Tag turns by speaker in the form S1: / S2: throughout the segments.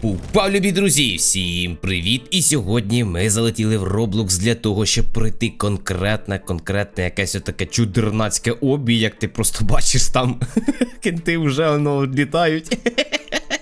S1: Пупа, любі друзі, всім привіт! І сьогодні ми залетіли в Roblox для того, щоб пройти конкретне, конкретне якесь отаке чудернацьке обі, як ти просто бачиш там. Кенти вже воно літають.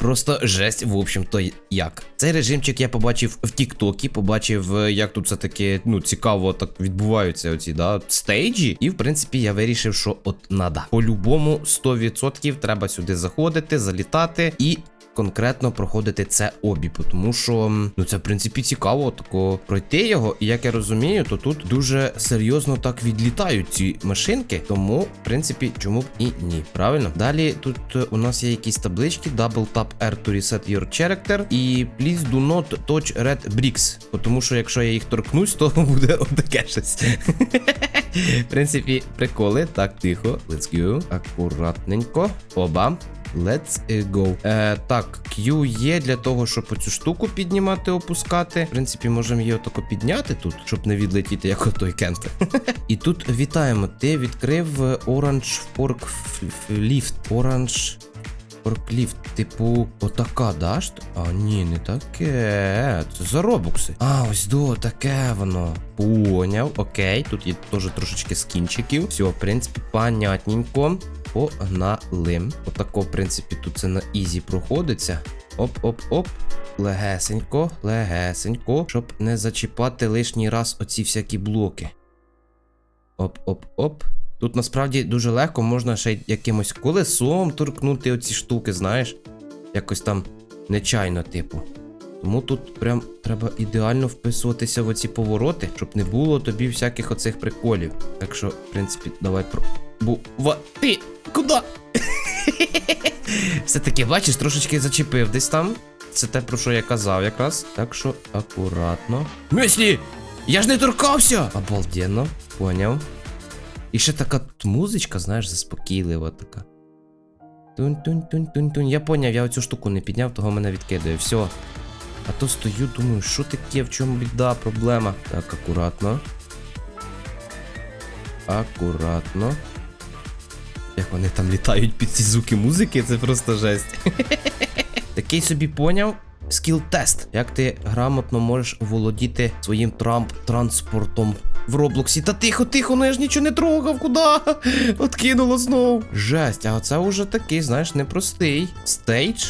S1: Просто жесть, в общем-то, як. Цей режимчик я побачив в Тіктокі, побачив, е, як тут все таки ну, цікаво так відбуваються оці да, стейджі. І в принципі я вирішив, що от надо. По-любому 100% треба сюди заходити, залітати і. Конкретно проходити це обі, тому що ну це в принципі цікаво тако пройти його. І як я розумію, то тут дуже серйозно так відлітають ці машинки. Тому, в принципі, чому б і ні. Правильно? Далі тут е, у нас є якісь таблички: Double tap R to reset your character. І please do not touch red bricks. Тому що якщо я їх торкнусь, то буде отаке щось. В принципі, приколи. Так, тихо. Let's go. Акуратненько. Оба. Let's go. Е, так, Q є для того, щоб оцю штуку піднімати, опускати. В принципі, можемо її отако підняти тут, щоб не відлетіти, як отой кент. І тут вітаємо. Ти відкрив е, Orange Fork Lift. Orange Forklift. Типу, отака, да? ж? А, ні, не таке. Це за робокси. А, ось до, таке воно. Поняв, окей. Тут є теж трошечки скінчиків. Все, в принципі, понятненько. Погнали. Отако, в принципі, тут це на ізі проходиться. Оп-оп-оп. Легесенько, легесенько, щоб не зачіпати лишній раз оці всякі блоки. Оп-оп-оп. Тут насправді дуже легко можна ще якимось колесом торкнути оці штуки, знаєш. Якось там нечайно, типу. Тому тут прям треба ідеально вписуватися в оці повороти, щоб не було тобі всяких оцих приколів. Так що, в принципі, давай про. Бува. Ти! Куди? Все-таки, бачиш, трошечки зачепив десь там. Це те, про що я казав якраз. Так що акуратно. Мислі! Я ж не торкався! Обалденно, поняв. І ще така тут музичка, знаєш, заспокійлива така. Тунь-тунь-тунь-тунь-тунь. Я поняв, я оцю штуку не підняв, того мене відкидає. Все. А то стою, думаю, що таке, в чому біда, проблема. Так, акуратно. Акуратно. Як вони там літають під ці звуки музики, це просто жесть. Такий собі поняв. Скіл-тест. Як ти грамотно можеш володіти своїм трамп транспортом в Роблоксі. Та тихо, тихо, ну я ж нічого не трогав, куди? Откинуло знов. Жесть, а це вже такий, знаєш, непростий стейдж.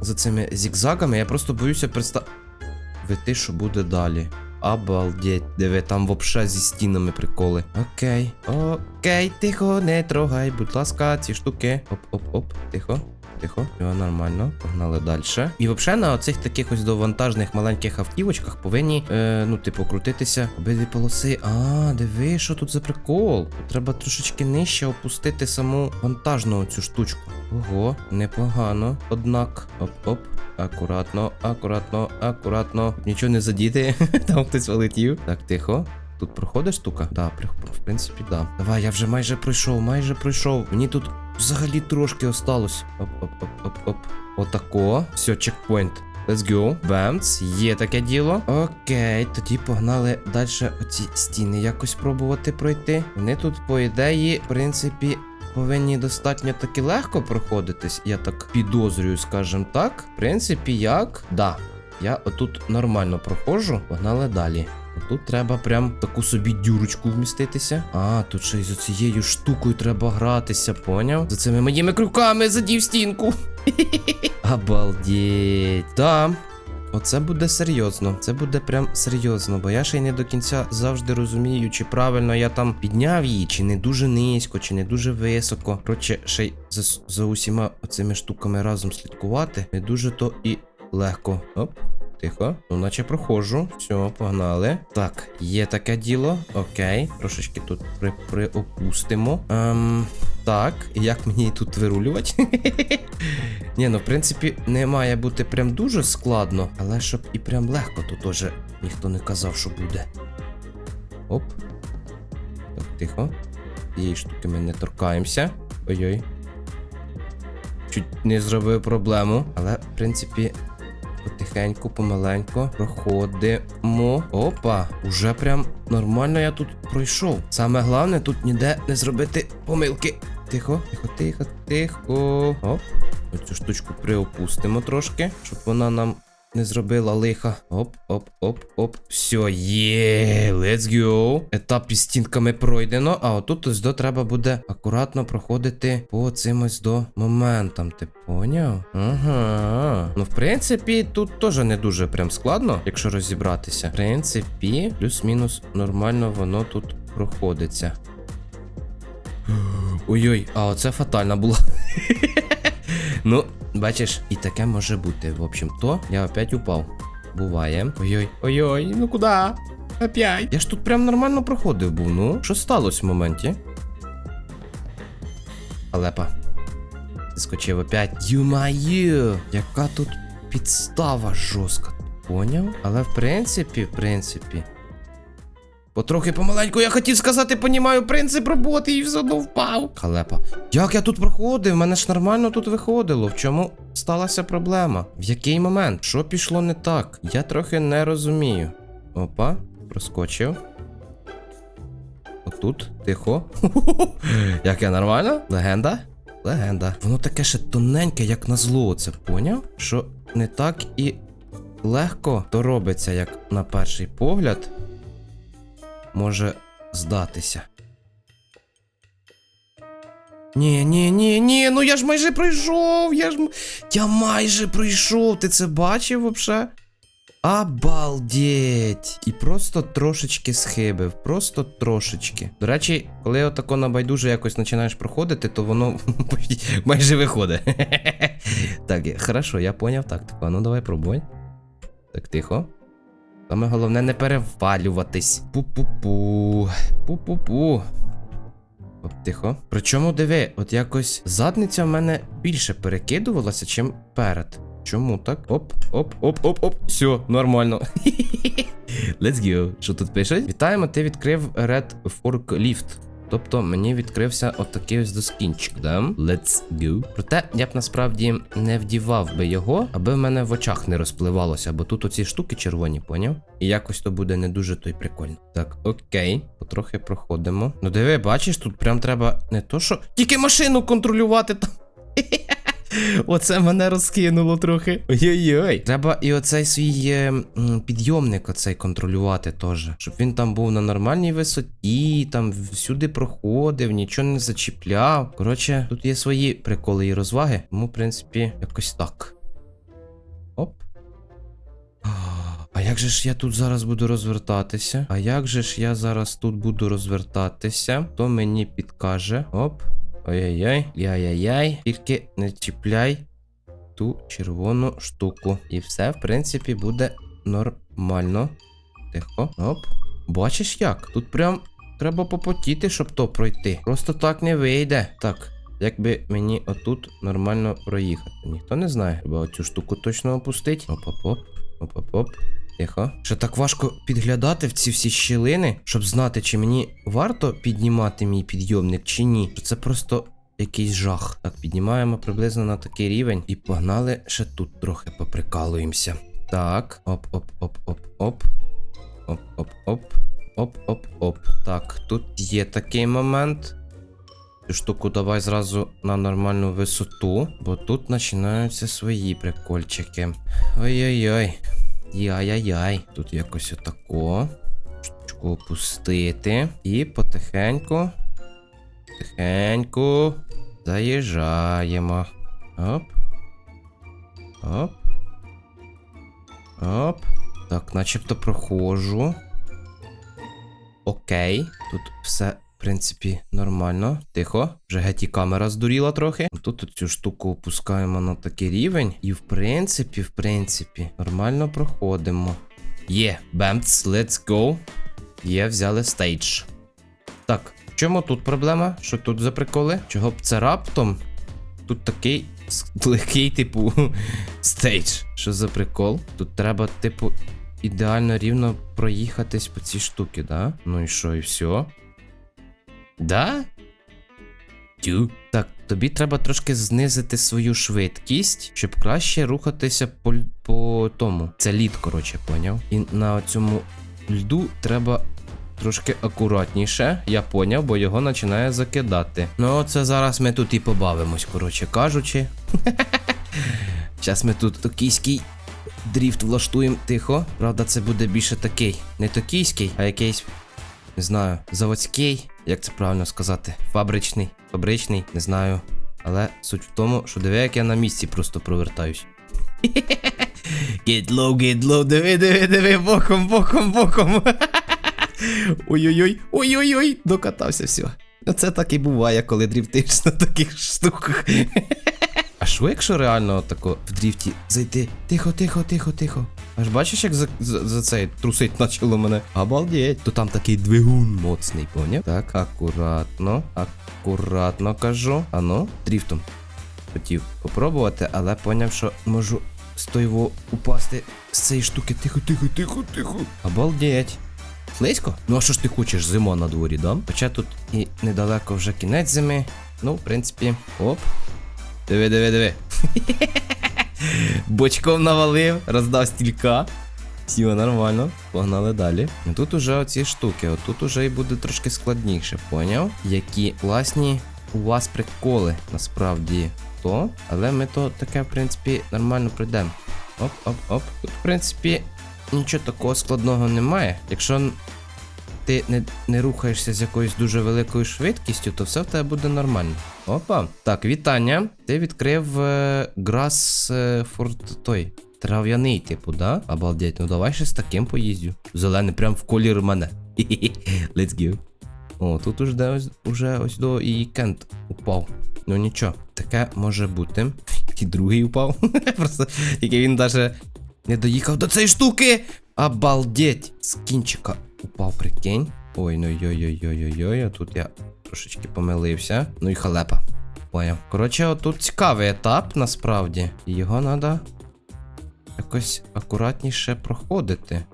S1: За цими зігзагами. Я просто боюся представити, що буде далі. Обалдеть, диви, там вообще зі стінами приколи. Окей, окей, тихо, не трогай, будь ласка, ці штуки. Оп-оп-оп, тихо. Тихо, все нормально, погнали далі. І взагалі на оцих таких ось довантажних маленьких автівочках повинні, е, ну, типу, крутитися обидві полоси. А, диви, що тут за прикол. Треба трошечки нижче опустити саму вантажну цю штучку. Ого, непогано. Однак, оп-оп. Акуратно, акуратно, акуратно. Нічого не задіти. Там хтось вилетів. Так, тихо. Тут проходить штука? Да, в принципі, да. Давай, я вже майже пройшов, майже пройшов. Мені тут взагалі трошки осталось. Оп-оп-оп-оп-оп. Отако. Все, чекпоінт. Let's go. Бемц, є таке діло. Окей, тоді погнали далі оці стіни якось пробувати пройти. Вони тут, по ідеї, в принципі, повинні достатньо таки легко проходитись. Я так підозрюю, скажем так. В принципі, як? Да. Я отут нормально проходжу. Погнали далі. Тут треба прям таку собі дюрочку вміститися. А, тут ще й з цією штукою треба гратися, поняв? За цими моїми крюками задів стінку. Обалдеть. Да. Оце буде серйозно. Це буде прям серйозно, бо я ще й не до кінця завжди розумію, чи правильно я там підняв її, чи не дуже низько, чи не дуже високо. Коротше, ще й за, за усіма оцими штуками разом слідкувати не дуже то і легко. Оп. Тихо, ну наче проходжу. Все, погнали. Так, є таке діло. Окей. Трошечки тут при, приопустимо. Ем, так, як мені тут вирулювати? Ні, ну в принципі, не має бути прям дуже складно, але щоб і прям легко, то теж ніхто не казав, що буде. Оп. Так, тихо. Цієї штуки ми не торкаємося. Ой-ой. Чуть не зробив проблему, але в принципі. Потихеньку, помаленьку проходимо. Опа, уже прям нормально я тут пройшов. Саме головне тут ніде не зробити помилки. Тихо, тихо, тихо, тихо. Оп. Оцю штучку приопустимо трошки, щоб вона нам не зробила лиха. Оп, оп, оп, оп. Все, є, let's go. Етап із стінками пройдено, а отут ось до треба буде акуратно проходити по цим ось до моментам. Ти поняв? Ага. Ну, в принципі, тут теж не дуже прям складно, якщо розібратися. В принципі, плюс-мінус нормально воно тут проходиться. Ой-ой, а оце фатальна була. ну, бачиш, і таке може бути. В общем, то я опять упав. Буває. Ой-ой, ой-ой, ну куди? Опять. Я ж тут прям нормально проходив був. Ну, що сталося в моменті? Халепа. Скочив опять. Юмаю! Яка тут підстава жорстка. Поняв? Але в принципі, в принципі. Потрохи помаленьку, я хотів сказати, понімаю принцип роботи і все одно впав. Халепа. Як я тут проходив? Мене ж нормально тут виходило. В чому сталася проблема? В який момент? Що пішло не так? Я трохи не розумію. Опа, проскочив. Отут, тихо. Як я нормально? Легенда? Легенда. Воно таке ще тоненьке, як на зло, це поняв? Що не так і легко то робиться, як на перший погляд може здатися. Ні, ні, ні, ні, ну я ж майже пройшов, я ж. Я майже пройшов. Ти це бачив вообще? Обалдеть! І просто трошечки схибив, просто трошечки. До речі, коли отако на байдуже якось починаєш проходити, то воно майже виходить. так, хорошо, я поняв тактику. А ну давай пробуй. Так, тихо. Саме головне не перевалюватись. Пу-пу-пу. Пу-пу-пу. Оп, тихо. Причому диви, от якось задниця в мене більше перекидувалася, чим перед. Чому так? Оп, оп, оп, оп, оп. Все, нормально. Let's go. Що тут пишуть? Вітаємо, ти відкрив Red Forklift. Тобто мені відкрився отакий ось доскінчик, да? Let's go. Проте я б насправді не вдівав би його, аби в мене в очах не розпливалося, бо тут оці штуки червоні, поняв? І якось то буде не дуже то й прикольно. Так, окей, потрохи проходимо. Ну диви, бачиш, тут прям треба не то, що. Тільки машину контролювати там. Оце мене розкинуло трохи. Ой-ой-ой. Треба і оцей свій е, підйомник оцей контролювати теж. Щоб він там був на нормальній висоті, там всюди проходив, нічого не зачіпляв. Коротше, тут є свої приколи і розваги. Тому, в принципі, якось так. Оп. А як же ж я тут зараз буду розвертатися? А як же ж я зараз тут буду розвертатися? То мені підкаже. Оп. Ой-ой-ой, яй-яй-яй. Тільки не чіпляй ту червону штуку. І все, в принципі, буде нормально. Тихо. Оп. Бачиш як? Тут прям треба попотіти, щоб то пройти. Просто так не вийде. Так. Як би мені отут нормально проїхати? Ніхто не знає. Треба оцю штуку точно опустити. Оп-оп-оп. Оп-оп-оп. Тихо. Що так важко підглядати в ці всі щілини, щоб знати, чи мені варто піднімати мій підйомник, чи ні. Що Це просто якийсь жах. Так, піднімаємо приблизно на такий рівень. І погнали ще тут трохи поприкалуємося. Так. Оп-оп-оп-оп-оп. Оп-оп-оп. Оп-оп-оп. Так, тут є такий момент. Цю штуку давай зразу на нормальну висоту, бо тут починаються свої прикольчики. Ой-ой-ой. Яй-яй-яй. Тут якось отако. Штучку опустити. І потихеньку. Тихеньку. Заїжджаємо. Оп. Оп. Оп. Так, начебто проходжу. Окей. Тут все, принципі, нормально. Тихо. Вже геть і камера здуріла трохи. Тут цю штуку опускаємо на такий рівень. І в принципі, в принципі, нормально проходимо. Є, бемц, let's go. Є, взяли стейдж. Так, в чому тут проблема? Що тут за приколи? Чого б це раптом? Тут такий легкий, типу, стейдж. Що за прикол? Тут треба, типу, ідеально рівно проїхатись по цій штуки, да? Ну і що, і все? Да? Тю. Так, тобі треба трошки знизити свою швидкість, щоб краще рухатися по, по тому. Це лід, коротше, поняв. І на цьому льду треба трошки акуратніше. Я поняв, бо його починає закидати. Ну, це зараз ми тут і побавимось, коротше кажучи. Зараз ми тут токійський дріфт влаштуємо тихо. Правда, це буде більше такий. Не токійський, а якийсь, не знаю, заводський. Як це правильно сказати? Фабричний. Фабричний, не знаю. Але суть в тому, що диви, як я на місці просто провертаюсь. Get low, get low, диви, диви, диви, боком, боком, боком. Ой-ой-ой, ой-ой-ой, докатався все. Оце так і буває, коли дріфтиш на таких штуках. А що якщо реально тако в дріфті зайти? Тихо, тихо, тихо, тихо. Аж бачиш, як за, за, за цей трусить почало мене. Обалдеть. То там такий двигун моцний, поняв? Так, акуратно, акуратно кажу. Ану, дріфтом. Хотів попробувати, але поняв, що можу з упасти з цієї штуки. Тихо, тихо, тихо, тихо. Обалдеть. Слизько? Ну а що ж ти хочеш, зима на дворі, да? Хоча тут і недалеко вже кінець зими. Ну, в принципі, оп. Диви, диви, диви. Бочком навалив, роздав стілька. Все, нормально. Погнали далі. Ну, Тут уже оці штуки, отут уже і буде трошки складніше, поняв? Які класні у вас приколи, насправді то. Але ми то таке, в принципі, нормально пройдемо. Оп-оп-оп. Тут, в принципі, нічого такого складного немає. Якщо ти не, не рухаєшся з якоюсь дуже великою швидкістю, то все в тебе буде нормально. Опа. Так, вітання. Ти відкрив е, Грас е, Форт той. Трав'яний, типу, да? Обалдеть, ну давай ще з таким поїздю. Зелений прям в колір мене. Let's go. О, тут уже ось, уже ось до і Кент упав. Ну нічого, таке може бути. І другий упав. Просто тільки він даже не доїхав до цієї штуки. Обалдеть! З кінчика упав, прикинь. Ой, ну йой-йой-йой-йой, а тут я трошечки помилився. Ну і халепа. Поняв. Коротше, отут цікавий етап насправді. Його треба якось акуратніше проходити.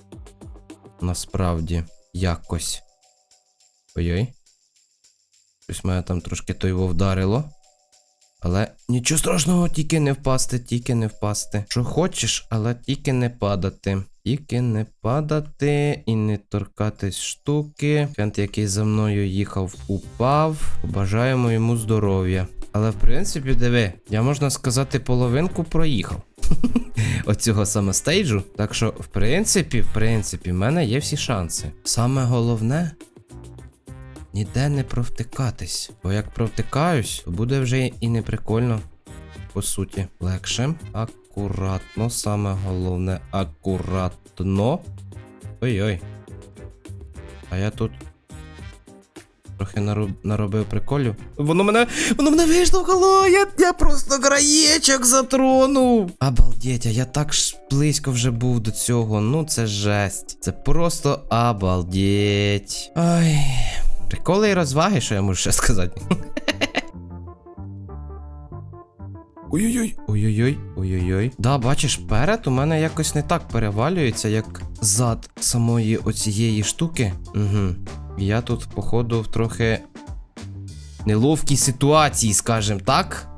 S1: Насправді, якось. Ой-ой. Щось мене там трошки його вдарило. Але нічого страшного, тільки не впасти, тільки не впасти. Що хочеш, але тільки не падати. Тільки не падати і не торкатись штуки. Кент, який за мною їхав, упав. Бажаємо йому здоров'я. Але в принципі, диви, я можна сказати, половинку проїхав. Оцього саме стейджу. Так що, в принципі, в принципі, в мене є всі шанси. Саме головне. Ніде не провтикатись. Бо як провтикаюсь, то буде вже і не прикольно. По суті, легше. Акуратно, саме головне, акуратно. Ой-ой. А я тут. Трохи нароб... наробив приколів. Воно мене. Воно мене виштовхало! Я, я просто краєчок затронув. Обалдеть, а я так ж близько вже був до цього. Ну це жесть. Це просто обалдеть. Ай. Приколи і розваги, що я можу ще сказати. Ой-ой-ой, ой-ой-ой, ой-ой-ой. Да, бачиш, перед у мене якось не так перевалюється, як зад самої оцієї штуки. Угу. Я тут, походу, в трохи неловкій ситуації, скажем так.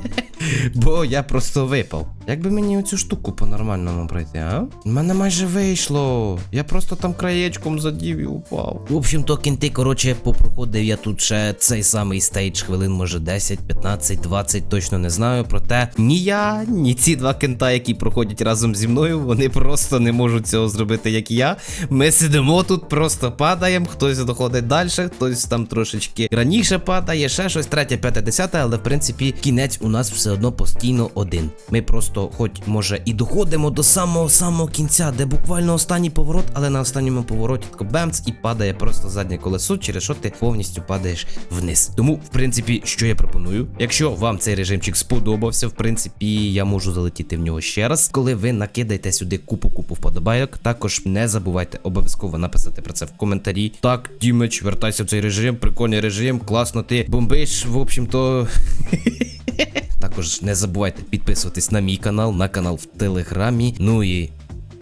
S1: Бо я просто випав. Як би мені оцю штуку по-нормальному пройти, а? У мене майже вийшло. Я просто там краєчком задів і упав. В общем, то кінти, коротше, попроходив я тут ще цей самий стейдж, хвилин, може 10, 15, 20, точно не знаю. Проте ні я, ні ці два кента, які проходять разом зі мною, вони просто не можуть цього зробити, як я. Ми сидимо тут, просто падаємо, хтось доходить далі, хтось там трошечки раніше падає, ще щось, третє, п'яте, десяте, але в принципі кінець у нас все одно постійно один. Ми просто, хоч може, і доходимо до самого самого кінця, де буквально останній поворот, але на останньому повороті тако бемц і падає просто заднє колесо, через що ти повністю падаєш вниз. Тому, в принципі, що я пропоную? Якщо вам цей режимчик сподобався, в принципі, я можу залетіти в нього ще раз. Коли ви накидаєте сюди купу-купу вподобайок, також не забувайте обов'язково написати про це в коментарі. Так, Дімич, вертайся в цей режим, прикольний режим, класно ти бомбиш, в общем-то. Також не забувайте підписуватись на мій канал, на канал в Телеграмі. Ну і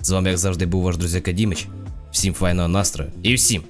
S1: з вами, як завжди, був ваш друзяка Дімич. Всім файного настрою і всім